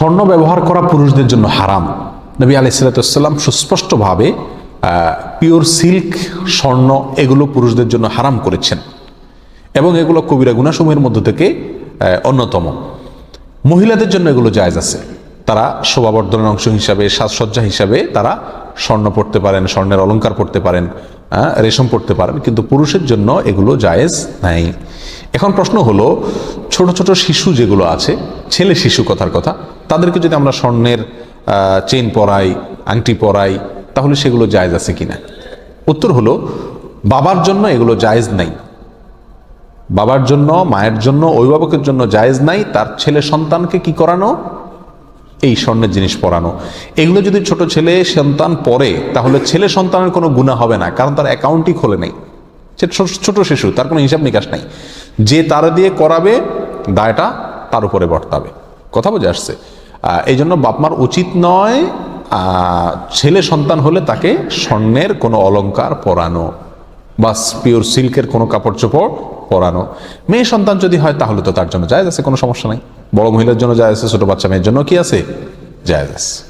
স্বর্ণ ব্যবহার করা পুরুষদের জন্য হারাম। নবী আলাইসালাতাম সুস্পষ্টভাবে পিওর সিল্ক স্বর্ণ এগুলো পুরুষদের জন্য হারাম করেছেন। এবং এগুলো কবিরা গুণাসমূহের মধ্য থেকে অন্যতম। মহিলাদের জন্য এগুলো জায়জ আছে। তারা শোভাবর্ধনের অংশ হিসাবে, সাজসজ্জা হিসাবে তারা স্বর্ণ পড়তে পারেন, স্বর্ণের অলংকার পড়তে পারেন রেশম পড়তে পারেন, কিন্তু পুরুষের জন্য এগুলো জায়েজ নাই। এখন প্রশ্ন হলো ছোট ছোট শিশু যেগুলো আছে, ছেলে শিশু কথার কথা, তাদেরকে যদি আমরা স্বর্ণের চেন পরাই, আংটি পরাই, তাহলে সেগুলো জায়েজ আছে কিনা? উত্তর হলো, বাবার জন্য এগুলো জায়েজ নাই। বাবার জন্য, মায়ের জন্য, অভিভাবকের জন্য জায়েজ নাই, তার ছেলে সন্তানকে কি করানো? এই স্বর্ণের জিনিস পরানো। এগুলো যদি ছোট ছেলে সন্তান পরে, তাহলে ছেলে সন্তানের কোনো গুণা হবে না, কারণ তার অ্যাকাউন্টই খোলে নেই। সে ছোট- ছোট শিশু, তার কোনো হিসাব নিকাশ নাই। যে তারা দিয়ে করাবে দায়টা তার উপরে বর্তাবে। কথা বুঝে আসছে? এই জন্য বাপমার উচিত নয় ছেলে সন্তান হলে তাকে স্বর্ণের কোনো অলঙ্কার পরানো বা পিওর সিল্কের কোনো কাপড় চোপড় পরানো। মেয়ে সন্তান যদি হয়, তাহলে তো তার জন্য যায় আছে, কোনো সমস্যা নাই। বড় মহিলার জন্য যায় আছে, ছোট বাচ্চা মেয়ের জন্য কি আছে? যায় আছে।